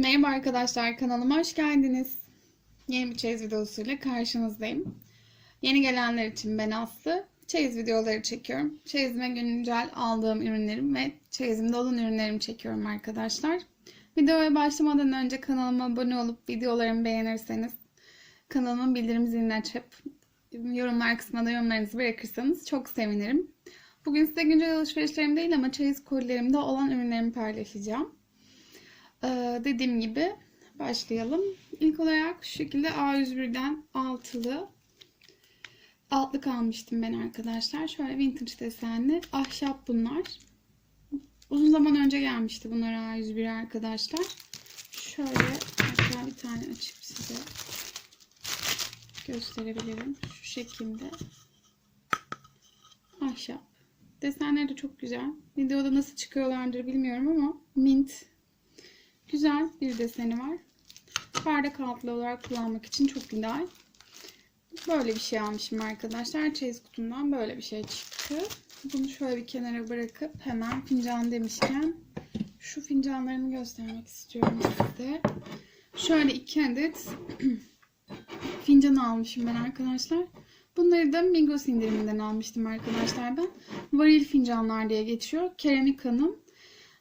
Merhaba arkadaşlar kanalıma hoş geldiniz. Yeni bir çeyiz videosuyla karşınızdayım. Yeni gelenler için ben Aslı. Çeyiz videoları çekiyorum. Çeyizime güncel aldığım ürünlerim ve çeyizimde olan ürünlerimi çekiyorum arkadaşlar. Videoya başlamadan önce kanalıma abone olup videolarımı beğenirseniz kanalımın bildirim zilini açıp yorumlar kısmına yorumlarınızı bırakırsanız çok sevinirim. Bugün size güncel alışverişlerim değil ama çeyiz kolilerimde olan ürünlerimi paylaşacağım. Ee, dediğim gibi başlayalım. İlk olarak şu şekilde A101'den altılı altlık almıştım ben arkadaşlar. Şöyle vintage desenli ahşap bunlar. Uzun zaman önce gelmişti bunlar A101 arkadaşlar. Şöyle hatta bir tane açıp size gösterebilirim. Şu şekilde ahşap. Desenleri de çok güzel. Videoda nasıl çıkıyorlardır bilmiyorum ama mint Güzel bir deseni var. Bardak altlı olarak kullanmak için çok ideal. Böyle bir şey almışım arkadaşlar. Çeyiz kutumdan böyle bir şey çıktı. Bunu şöyle bir kenara bırakıp hemen fincan demişken şu fincanlarımı göstermek istiyorum size. Şöyle iki adet fincan almışım ben arkadaşlar. Bunları da Migros indiriminden almıştım arkadaşlar ben. Varil fincanlar diye geçiyor. Keramika'nın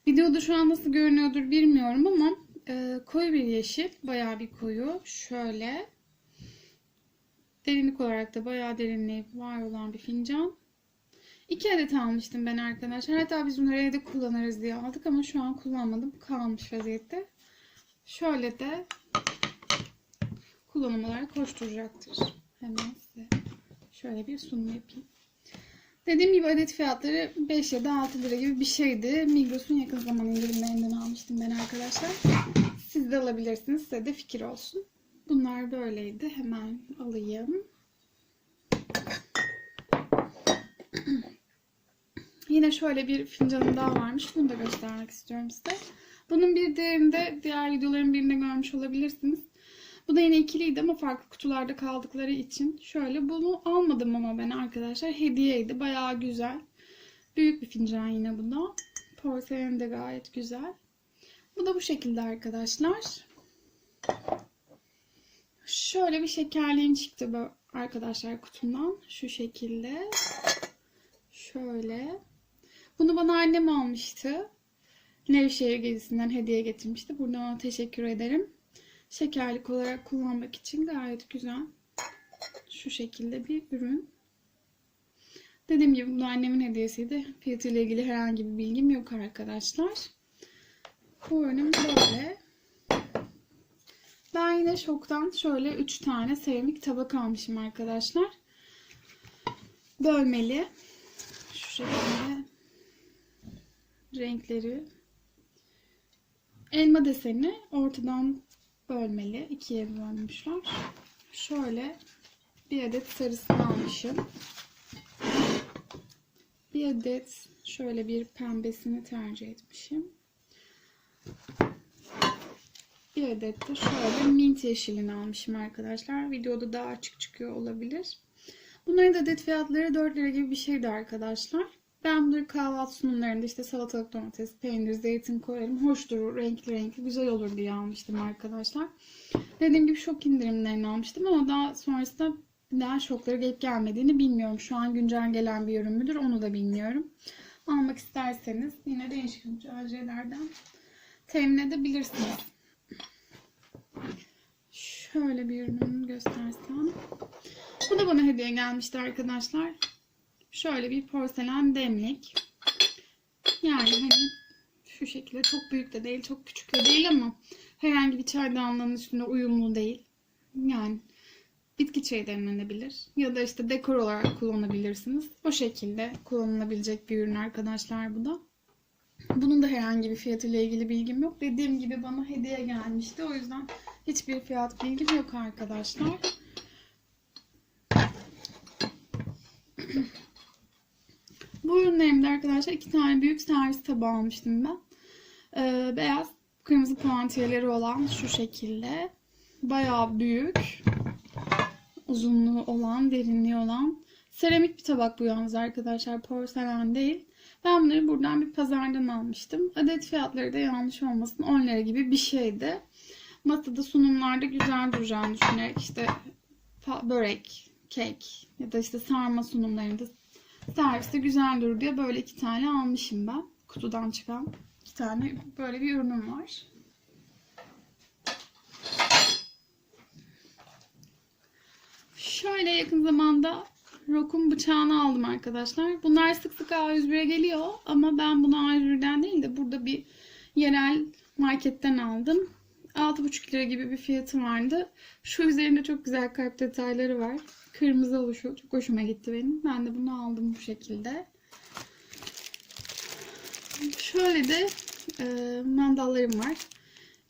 Videoda şu an nasıl görünüyordur bilmiyorum ama e, koyu bir yeşil. Bayağı bir koyu. Şöyle. Derinlik olarak da bayağı derinliği var olan bir fincan. İki adet almıştım ben arkadaşlar. Hatta biz bunları evde kullanırız diye aldık ama şu an kullanmadım. Kalmış vaziyette. Şöyle de kullanım olarak koşturacaktır. Hemen size şöyle bir sunum yapayım. Dediğim gibi adet fiyatları 5 ya da 6 lira gibi bir şeydi. Migros'un yakın zaman indirimlerinden almıştım ben arkadaşlar. Siz de alabilirsiniz. Size de fikir olsun. Bunlar böyleydi. Hemen alayım. Yine şöyle bir fincanım daha varmış. Bunu da göstermek istiyorum size. Bunun bir değerinde diğer videoların birinde görmüş olabilirsiniz. Bu da yine ikiliydi ama farklı kutularda kaldıkları için şöyle bunu almadım ama ben arkadaşlar hediyeydi. Bayağı güzel. Büyük bir fincan yine bu da. Porselen de gayet güzel. Bu da bu şekilde arkadaşlar. Şöyle bir şekerliğim çıktı bu arkadaşlar kutumdan. Şu şekilde. Şöyle. Bunu bana annem almıştı. Nevşehir gezisinden hediye getirmişti. Buradan ona teşekkür ederim şekerlik olarak kullanmak için gayet güzel. Şu şekilde bir ürün. Dediğim gibi bu da annemin hediyesiydi. Fiyatıyla ilgili herhangi bir bilgim yok arkadaşlar. Bu ürünüm böyle. Ben yine şoktan şöyle 3 tane seramik tabak almışım arkadaşlar. Bölmeli. Şu şekilde renkleri. Elma deseni ortadan bölmeli. ikiye bölmüşler. Şöyle bir adet sarısını almışım. Bir adet şöyle bir pembesini tercih etmişim. Bir adet de şöyle mint yeşilini almışım arkadaşlar. Videoda daha açık çıkıyor olabilir. Bunların da adet fiyatları 4 lira gibi bir şeydi arkadaşlar. Ben bunları kahvaltı sunumlarında işte salatalık, domates, peynir, zeytin koyarım. Hoş durur, renkli renkli, güzel olur diye almıştım arkadaşlar. Dediğim gibi şok indirimlerini almıştım ama daha sonrasında daha şokları gelip gelmediğini bilmiyorum. Şu an güncel gelen bir ürün müdür onu da bilmiyorum. Almak isterseniz yine değişik mücadelelerden temin edebilirsiniz. Şöyle bir ürünü göstersem. Bu da bana hediye gelmişti arkadaşlar. Şöyle bir porselen demlik. Yani hani şu şekilde çok büyük de değil, çok küçük de değil ama herhangi bir çaydanlığın üstünde uyumlu değil. Yani bitki çayı demlenebilir. Ya da işte dekor olarak kullanabilirsiniz. O şekilde kullanılabilecek bir ürün arkadaşlar bu da. Bunun da herhangi bir fiyatıyla ilgili bilgim yok. Dediğim gibi bana hediye gelmişti. O yüzden hiçbir fiyat bilgim yok arkadaşlar. Bu ürünlerimde arkadaşlar iki tane büyük servis tabağı almıştım ben. Ee, beyaz kırmızı puantiyeleri olan şu şekilde. Bayağı büyük. Uzunluğu olan, derinliği olan. Seramik bir tabak bu yalnız arkadaşlar. Porselen değil. Ben bunları buradan bir pazardan almıştım. Adet fiyatları da yanlış olmasın 10 lira gibi bir şeydi. Masada sunumlarda güzel duracağını düşünerek işte börek, kek ya da işte sarma sunumlarında serviste güzel durur diye böyle iki tane almışım ben. Kutudan çıkan iki tane böyle bir ürünüm var. Şöyle yakın zamanda Rok'un bıçağını aldım arkadaşlar. Bunlar sık sık A101'e geliyor ama ben bunu A101'den değil de burada bir yerel marketten aldım. 6,5 lira gibi bir fiyatı vardı. Şu üzerinde çok güzel kalp detayları var. Kırmızı oluşu çok hoşuma gitti benim. Ben de bunu aldım bu şekilde. Şöyle de e, mandallarım var.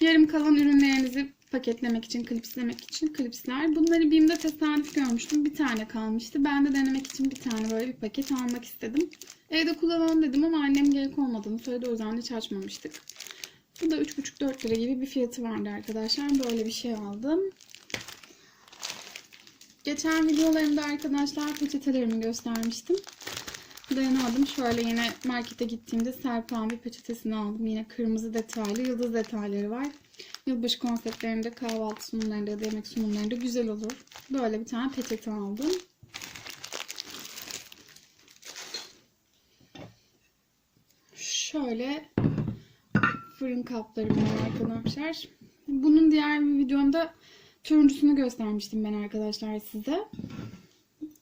Yarım kalan ürünlerinizi paketlemek için, klipslemek için klipsler. Bunları BİM'de tesadüf görmüştüm. Bir tane kalmıştı. Ben de denemek için bir tane böyle bir paket almak istedim. Evde kullanalım dedim ama annem gerek olmadığını söyledi. O yüzden hiç açmamıştık. Bu da 3,5-4 lira gibi bir fiyatı vardı arkadaşlar. Böyle bir şey aldım. Geçen videolarımda arkadaşlar peçetelerimi göstermiştim. Dayanamadım. Şöyle yine markete gittiğimde Serpila'nın bir peçetesini aldım. Yine kırmızı detaylı, yıldız detayları var. Yılbaşı konseptlerinde, kahvaltı sunumlarında ya da yemek sunumlarında güzel olur. Böyle bir tane peçete aldım. Şöyle fırın kaplarım arkadaşlar. Bunun diğer bir videomda turuncusunu göstermiştim ben arkadaşlar size.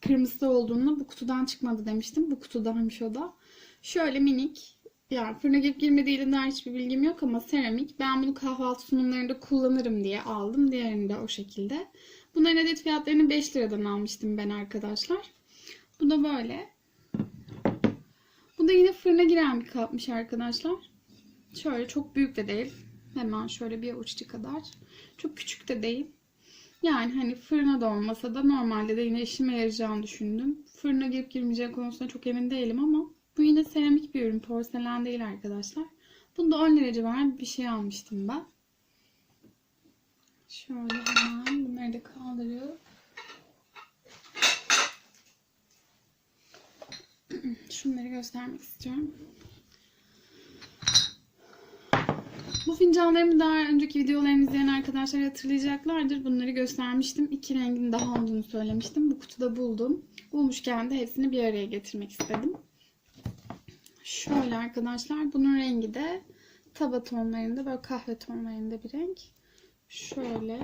Kırmızı olduğunu bu kutudan çıkmadı demiştim. Bu kutudaymış o da. Şöyle minik. Yani fırına girip girmediğiyle dair hiçbir bilgim yok ama seramik. Ben bunu kahvaltı sunumlarında kullanırım diye aldım. Diğerini de o şekilde. Bunların adet fiyatlarını 5 liradan almıştım ben arkadaşlar. Bu da böyle. Bu da yine fırına giren bir kapmış arkadaşlar. Şöyle çok büyük de değil. Hemen şöyle bir avuççu kadar. Çok küçük de değil. Yani hani fırına da olmasa da normalde de yine işime yarayacağını düşündüm. Fırına girip girmeyeceği konusunda çok emin değilim ama bu yine seramik bir ürün. Porselen değil arkadaşlar. Bunda 10 lira civarında bir şey almıştım ben. Şöyle hemen bunları da kaldırıyorum. Şunları göstermek istiyorum. Bu fincanlarımı daha önceki videolarımı izleyen arkadaşlar hatırlayacaklardır. Bunları göstermiştim. İki rengin daha olduğunu söylemiştim. Bu kutuda buldum. Bulmuşken de hepsini bir araya getirmek istedim. Şöyle arkadaşlar. Bunun rengi de taba tonlarında böyle kahve tonlarında bir renk. Şöyle.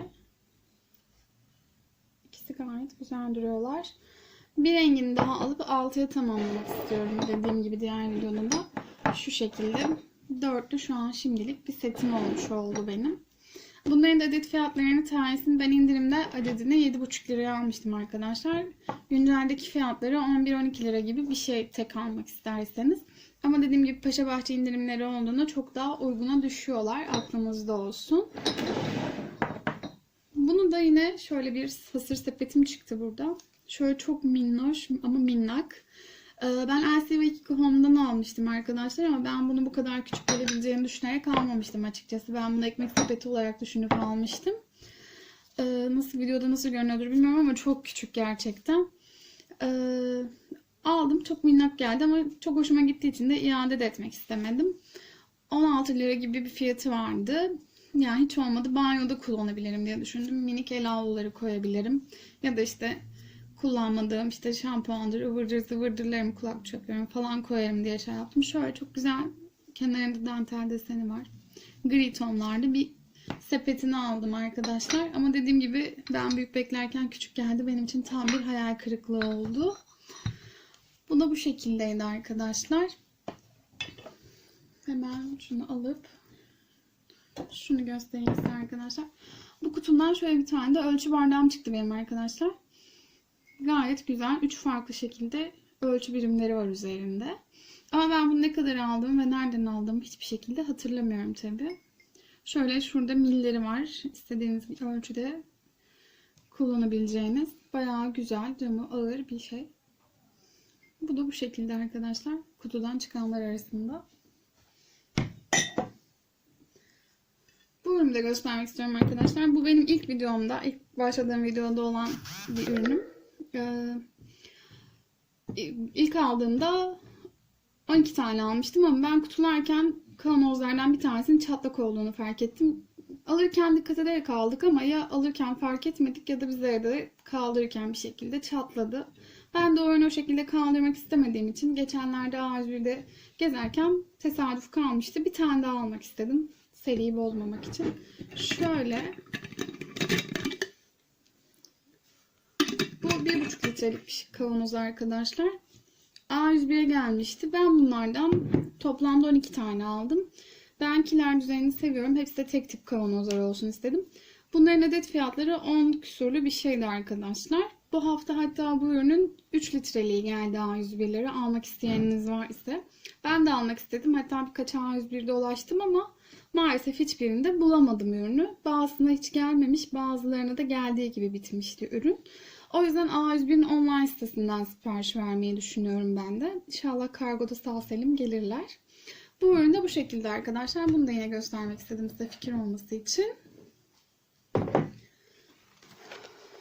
İkisi gayet güzel duruyorlar. Bir rengini daha alıp altıya tamamlamak istiyorum. Dediğim gibi diğer videoda da şu şekilde dörtlü şu an şimdilik bir setim olmuş oldu benim. Bunların da adet fiyatlarını tanesini ben indirimde adedini 7,5 liraya almıştım arkadaşlar. Günceldeki fiyatları 11-12 lira gibi bir şey tek almak isterseniz. Ama dediğim gibi Paşa Bahçe indirimleri olduğunda çok daha uyguna düşüyorlar. Aklınızda olsun. Bunu da yine şöyle bir hasır sepetim çıktı burada. Şöyle çok minnoş ama minnak. Ee, Ben LCV2 Home'dan almıştım arkadaşlar ama ben bunu bu kadar küçük gelebileceğini düşünerek almamıştım açıkçası. Ben bunu ekmek sepeti olarak düşünüp almıştım. Ee, Nasıl videoda nasıl görünüyordur bilmiyorum ama çok küçük gerçekten. Ee, Aldım çok minnak geldi ama çok hoşuma gittiği için de iade de etmek istemedim. 16 lira gibi bir fiyatı vardı. Yani hiç olmadı banyoda kullanabilirim diye düşündüm. Minik el havluları koyabilirim. Ya da işte kullanmadığım işte şampuandır, ıvırdır zıvırdırlarımı, kulak çöplerimi falan koyarım diye şey yaptım. Şöyle çok güzel kenarında dantel deseni var. Gri tonlarda bir sepetini aldım arkadaşlar. Ama dediğim gibi ben büyük beklerken küçük geldi. Benim için tam bir hayal kırıklığı oldu. Bu da bu şekildeydi arkadaşlar. Hemen şunu alıp şunu göstereyim size arkadaşlar. Bu kutumdan şöyle bir tane de ölçü bardağım çıktı benim arkadaşlar. Gayet güzel. Üç farklı şekilde ölçü birimleri var üzerinde. Ama ben bunu ne kadar aldım ve nereden aldım hiçbir şekilde hatırlamıyorum tabi. Şöyle şurada milleri var. İstediğiniz bir ölçüde kullanabileceğiniz bayağı güzel, camı ağır bir şey. Bu da bu şekilde arkadaşlar. Kutudan çıkanlar arasında. Bu ürünü de göstermek istiyorum arkadaşlar. Bu benim ilk videomda, ilk başladığım videoda olan bir ürünüm. Ee, ilk aldığımda 12 tane almıştım ama ben kutularken kavanozlardan bir tanesinin çatlak olduğunu fark ettim. Alırken dikkat ederek aldık ama ya alırken fark etmedik ya da bize de kaldırırken bir şekilde çatladı. Ben de o ürünü o şekilde kaldırmak istemediğim için geçenlerde A101'de gezerken tesadüf kalmıştı. Bir tane daha almak istedim. Seriyi bozmamak için. Şöyle bu 1,5 litrelik kavanoz arkadaşlar. A101'e gelmişti. Ben bunlardan toplamda 12 tane aldım. Ben kiler düzenini seviyorum. Hepsi de tek tip kavanozlar olsun istedim. Bunların adet fiyatları 10 küsurlu bir şeydi arkadaşlar. Bu hafta hatta bu ürünün 3 litreliği geldi A101'lere. Almak isteyeniniz var ise. Ben de almak istedim. Hatta birkaç A101'de ulaştım ama maalesef hiçbirinde bulamadım ürünü. Bazısına hiç gelmemiş, bazılarına da geldiği gibi bitmişti ürün. O yüzden A101'in online sitesinden sipariş vermeyi düşünüyorum ben de. İnşallah kargoda sağ salim gelirler. Bu ürün de bu şekilde arkadaşlar. Bunu da yine göstermek istedim size fikir olması için.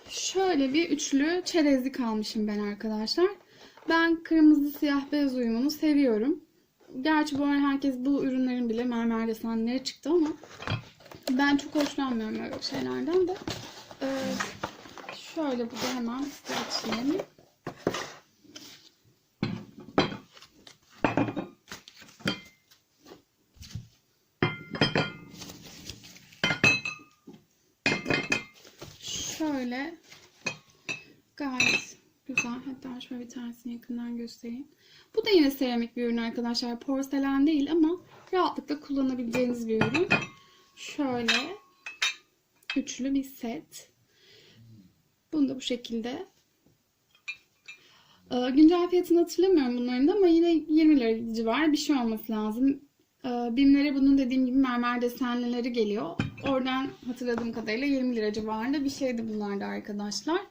Şöyle bir üçlü çerezlik almışım ben arkadaşlar. Ben kırmızı siyah beyaz uyumunu seviyorum. Gerçi bu ara herkes bu ürünlerin bile mermer desenleri çıktı ama ben çok hoşlanmıyorum öyle şeylerden de. Ee, şöyle bu da hemen size açayım. Şöyle gayet güzel. Hatta şöyle bir tanesini yakından göstereyim. Bu da yine seramik bir ürün arkadaşlar. Porselen değil ama rahatlıkla kullanabileceğiniz bir ürün. Şöyle üçlü bir set. Bunu da bu şekilde. Ee, güncel fiyatını hatırlamıyorum bunların da ama yine 20 lira civarı bir şey olması lazım. Ee, Bimlere bunun dediğim gibi mermer desenlileri geliyor. Oradan hatırladığım kadarıyla 20 lira civarında bir şeydi bunlar da arkadaşlar.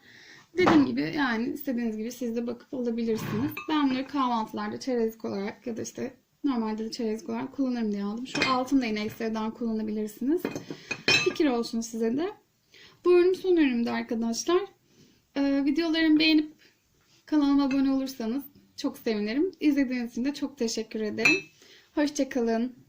Dediğim gibi yani istediğiniz gibi siz de bakıp alabilirsiniz. Ben bunları kahvaltılarda çerezlik olarak ya da işte normalde de çerezlik olarak kullanırım diye aldım. Şu altını da yine ekstradan kullanabilirsiniz. Fikir olsun size de. Bu ürün son ürünümdü arkadaşlar. Ee, videolarımı beğenip kanalıma abone olursanız çok sevinirim. İzlediğiniz için de çok teşekkür ederim. Hoşçakalın.